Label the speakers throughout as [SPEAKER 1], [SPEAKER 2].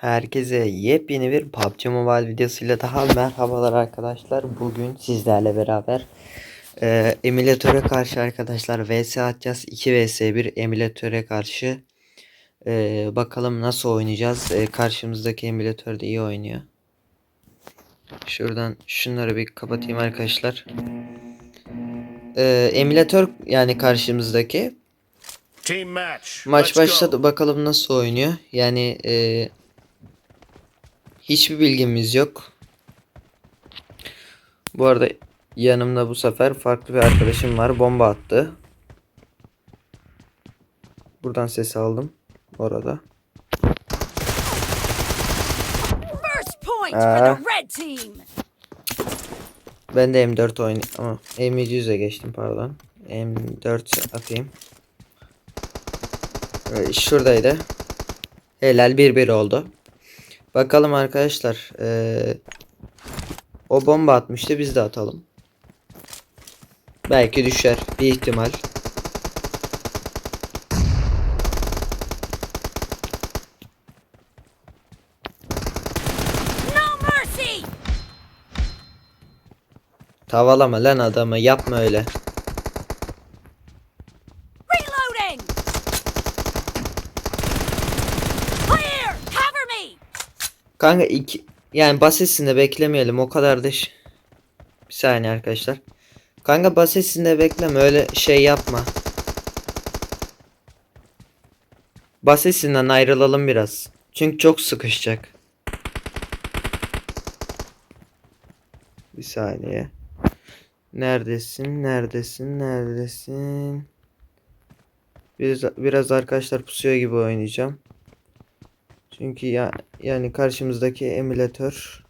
[SPEAKER 1] Herkese yepyeni bir PUBG Mobile videosuyla daha merhabalar arkadaşlar. Bugün sizlerle beraber e, emülatöre karşı arkadaşlar vs atacağız. 2 vs 1 emülatöre karşı. E, bakalım nasıl oynayacağız. E, karşımızdaki emülatör de iyi oynuyor. Şuradan şunları bir kapatayım arkadaşlar. E, emülatör yani karşımızdaki
[SPEAKER 2] Team match.
[SPEAKER 1] Maç başladı bakalım nasıl oynuyor. Yani e, hiçbir bilgimiz yok. Bu arada yanımda bu sefer farklı bir arkadaşım var. Bomba attı. Buradan ses aldım. Orada. Ben de M4 oynuyorum ama M700'e geçtim pardon. M4 atayım. Ee, Şuradaydı. Helal 1-1 oldu. Bakalım arkadaşlar. ee, o bomba atmıştı biz de atalım. Belki düşer. Bir ihtimal.
[SPEAKER 3] No mercy.
[SPEAKER 1] Tavalama lan adamı yapma öyle. Kanka iki yani basesinde beklemeyelim o kadar da bir saniye arkadaşlar. Kanka basesinde bekleme öyle şey yapma. Basesinden ayrılalım biraz. Çünkü çok sıkışacak. Bir saniye. Neredesin? Neredesin? Neredesin? Biraz, biraz arkadaşlar pusuyor gibi oynayacağım. Çünkü ya yani karşımızdaki emülatör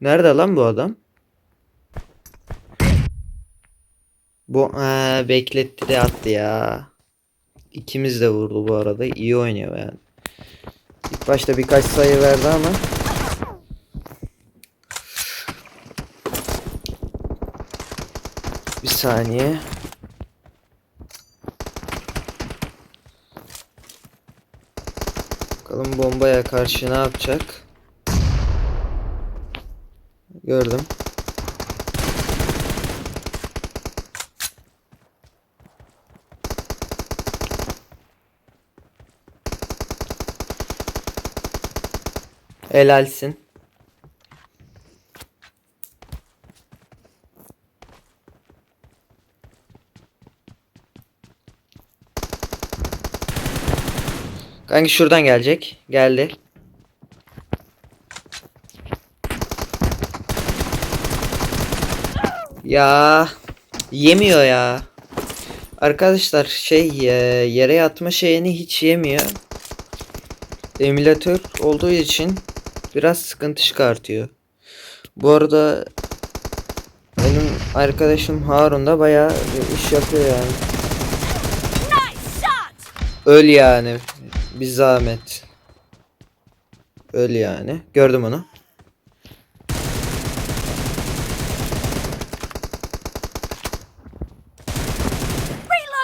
[SPEAKER 1] Nerede lan bu adam? Bu Aa, bekletti de attı ya. İkimiz de vurdu bu arada. İyi oynuyor yani. İlk başta birkaç sayı verdi ama bir saniye. Bakalım bombaya karşı ne yapacak? Gördüm. Helalsin. Kanka şuradan gelecek. Geldi. Ya yemiyor ya. Arkadaşlar şey e, yere yatma şeyini hiç yemiyor. Emülatör olduğu için biraz sıkıntı çıkartıyor. Bu arada benim arkadaşım Harun da bayağı iş yapıyor yani. Öl yani. Bir zahmet. Öl yani. Gördüm onu.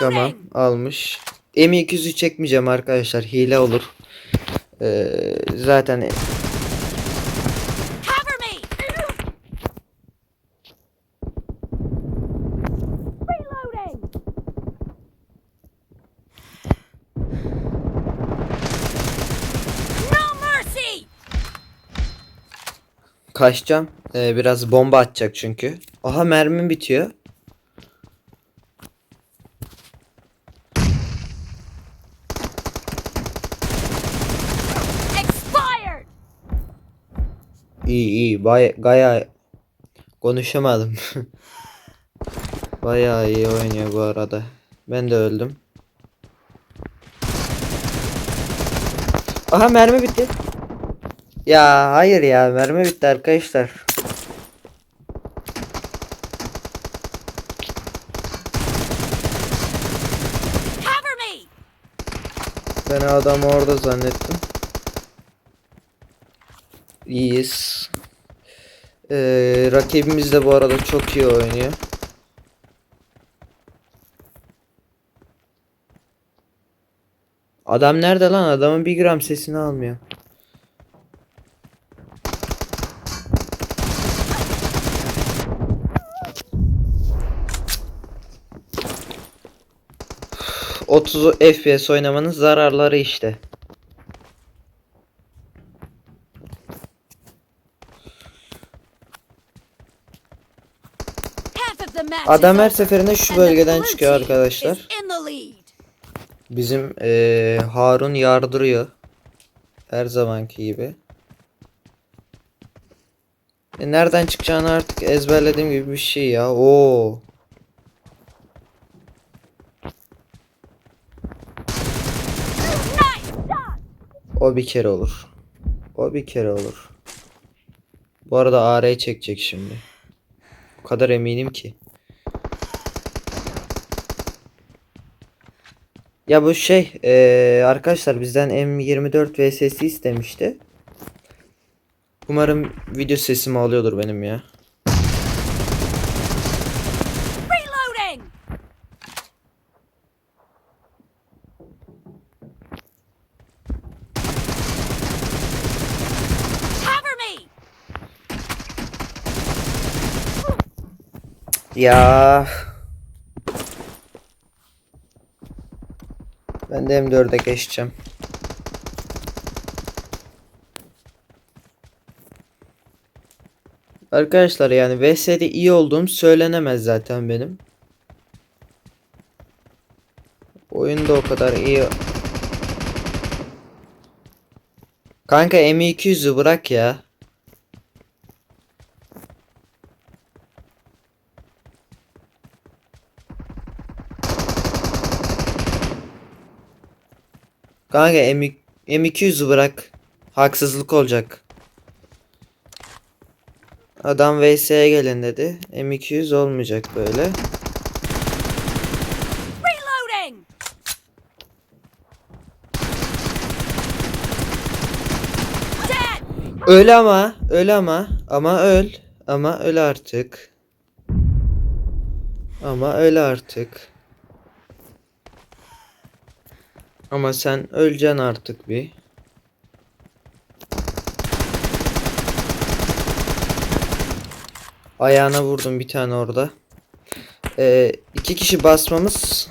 [SPEAKER 1] Tamam almış. M200'ü çekmeyeceğim arkadaşlar. Hile olur. Ee, zaten kaçacağım. Ee, biraz bomba atacak çünkü. Aha mermim bitiyor.
[SPEAKER 3] Expired.
[SPEAKER 1] İyi iyi. Bay gaya konuşamadım. Bayağı iyi oynuyor bu arada. Ben de öldüm. Aha mermi bitti. Ya hayır ya mermi bitti arkadaşlar.
[SPEAKER 3] Cover me.
[SPEAKER 1] Ben adamı orada zannettim. İyiyiz. Ee, rakibimiz de bu arada çok iyi oynuyor. Adam nerede lan? Adamın bir gram sesini almıyor. ...30 FPS oynamanın zararları işte. Adam her seferinde şu bölgeden çıkıyor arkadaşlar. Bizim eee, Harun yardırıyor. Her zamanki gibi. E, nereden çıkacağını artık ezberlediğim gibi bir şey ya. Oo. O bir kere olur. O bir kere olur. Bu arada AR'yi çekecek şimdi. O kadar eminim ki. Ya bu şey eee, arkadaşlar bizden M24 VSS istemişti. Umarım video sesimi alıyordur benim ya. Ya. Ben de M4'e geçeceğim. Arkadaşlar yani VS'de iyi olduğum söylenemez zaten benim. Oyunda o kadar iyi. Kanka M200'ü bırak ya. Kanka M M200'ü bırak. Haksızlık olacak. Adam VS'ye gelin dedi. M200 olmayacak böyle. Öl ama, öl ama, ama öl. Ama öl artık. Ama öl artık. Ama sen öleceksin artık bir. Ayağına vurdum bir tane orada. Ee, iki kişi basmamız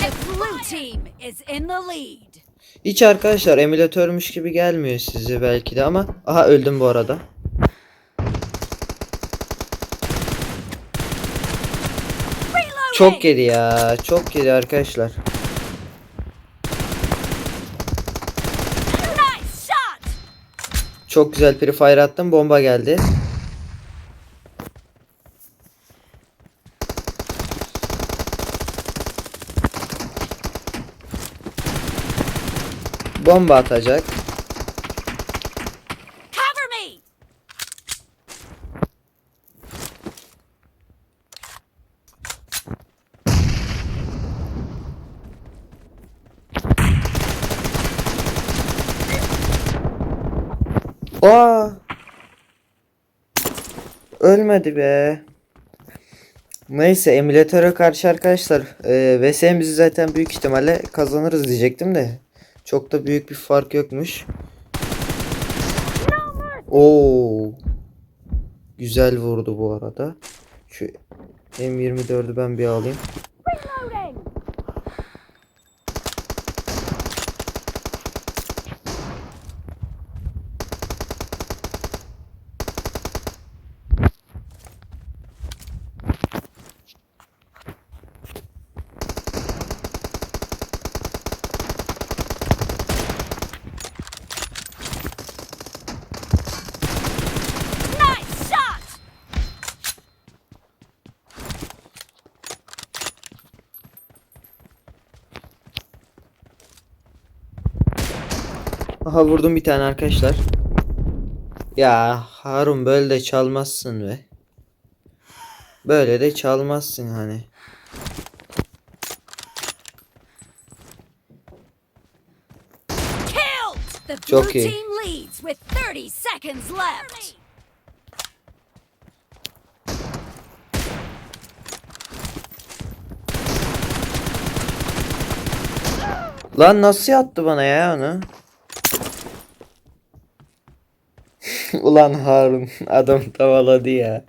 [SPEAKER 3] The blue team is in the lead.
[SPEAKER 1] Hiç arkadaşlar emülatörmüş gibi gelmiyor size belki de ama aha öldüm bu arada. Çok yedi ya. Çok yedi arkadaşlar. Çok güzel Free Fire attım. Bomba geldi. Bomba atacak. Aa! Ölmedi be. Neyse emülatöre karşı arkadaşlar e, VS'mizi zaten büyük ihtimalle kazanırız diyecektim de çok da büyük bir fark yokmuş. Oo. Güzel vurdu bu arada. Şu M24'ü ben bir alayım. Aha vurdum bir tane arkadaşlar. Ya Harun böyle de çalmazsın be. Böyle de çalmazsın hani. Çok iyi. Lan nasıl yattı bana ya onu? Ulan Harun adam tavaladı ya.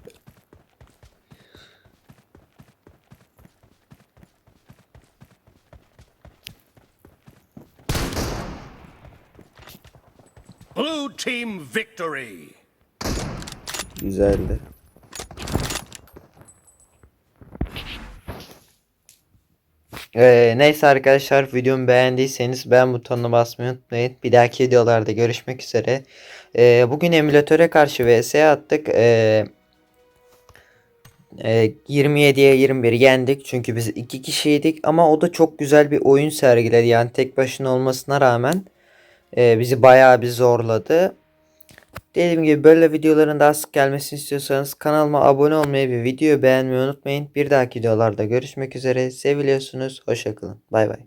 [SPEAKER 2] Blue team victory.
[SPEAKER 1] Güzeldi. Ee, neyse arkadaşlar videomu beğendiyseniz beğen butonuna basmayı unutmayın. Bir dahaki videolarda görüşmek üzere. Ee, bugün emülatöre karşı vs attık. Ee, e, 27'ye 21 yendik. Çünkü biz iki kişiydik. Ama o da çok güzel bir oyun sergiledi. Yani tek başına olmasına rağmen e, bizi bayağı bir zorladı. Dediğim gibi böyle videoların daha sık gelmesini istiyorsanız kanalıma abone olmayı ve videoyu beğenmeyi unutmayın. Bir dahaki videolarda görüşmek üzere. Seviliyorsunuz. Hoşçakalın. Bay bay.